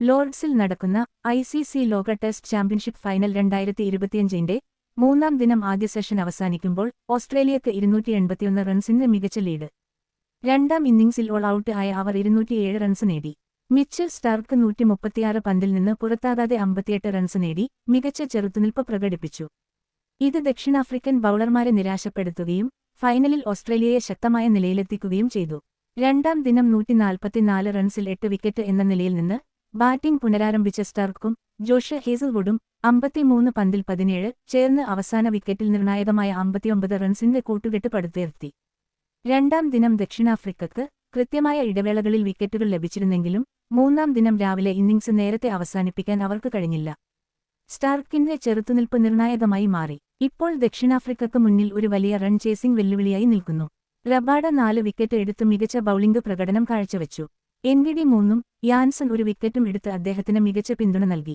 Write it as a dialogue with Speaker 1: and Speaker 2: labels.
Speaker 1: ലോർഡ്സിൽ നടക്കുന്ന I C C ലോക test championship final രണ്ടായിരത്തി ഇരുപത്തിയഞ്ചിന്റെ മൂന്നാം ദിനം ആദ്യ സെഷൻ അവസാനിക്കുമ്പോൾ ഓസ്ട്രേലിയക്ക് ഇരുന്നൂറ്റി എൺപത്തിയൊന്ന് റൺസിന്റെ മികച്ച ലീഡ്. രണ്ടാം ഇന്നിംഗ്സിൽ ഓൾ ഔട്ട് ആയ അവർ ഇരുന്നൂറ്റിയേഴ് റൺസ് നേടി. മിച്ചൽ സ്റ്റാർക്ക് നൂറ്റി മുപ്പത്തിയാറ് പന്തിൽ നിന്ന് പുറത്താകാതെ അമ്പത്തിയെട്ട് റൺസ് നേടി മികച്ച ചെറുത്തുനിൽപ്പ് പ്രകടിപ്പിച്ചു. ഇത് ദക്ഷിണാഫ്രിക്കൻ ബൌളർമാരെ നിരാശപ്പെടുത്തുകയും ഫൈനലിൽ ഓസ്ട്രേലിയയെ ശക്തമായ നിലയിലെത്തിക്കുകയും ചെയ്തു. രണ്ടാം ദിനം നൂറ്റിനാൽപ്പത്തിനാല് റൺസിൽ എട്ട് വിക്കറ്റ് എന്ന നിലയിൽ നിന്ന് ബാറ്റിംഗ് പുനരാരംഭിച്ച സ്റ്റാർക്കും ജോഷ് ഹേസൽവുഡും അമ്പത്തിമൂന്ന് പന്തിൽ പതിനേഴ് ചേർന്ന് അവസാന വിക്കറ്റിൽ നിർണായകമായ അമ്പത്തിയൊമ്പത് റൺസിന്റെ കൂട്ടുകെട്ട് പടുത്തുയർത്തി. രണ്ടാം ദിനം ദക്ഷിണാഫ്രിക്കക്ക് കൃത്യമായ ഇടവേളകളിൽ വിക്കറ്റുകൾ ലഭിച്ചിരുന്നെങ്കിലും മൂന്നാം ദിനം രാവിലെ ഇന്നിംഗ്സ് നേരത്തെ അവസാനിപ്പിക്കാൻ അവർക്ക് കഴിഞ്ഞില്ല. സ്റ്റാർക്കിന്റെ ചെറുത്തുനിൽപ്പ് നിർണായകമായി മാറി. ഇപ്പോൾ ദക്ഷിണാഫ്രിക്കക്ക് മുന്നിൽ ഒരു വലിയ റൺ ചേസിംഗ് വെല്ലുവിളിയായി നിൽക്കുന്നു. റബാഡ നാല് വിക്കറ്റ് എടുത്ത് മികച്ച ബൌളിംഗ് പ്രകടനം കാഴ്ചവെച്ചു. എൻഗിഡി മൂന്നും യാൻസൺ ഒരു വിക്കറ്റും എടുത്ത് അദ്ദേഹത്തിന് മികച്ച പിന്തുണ നൽകി.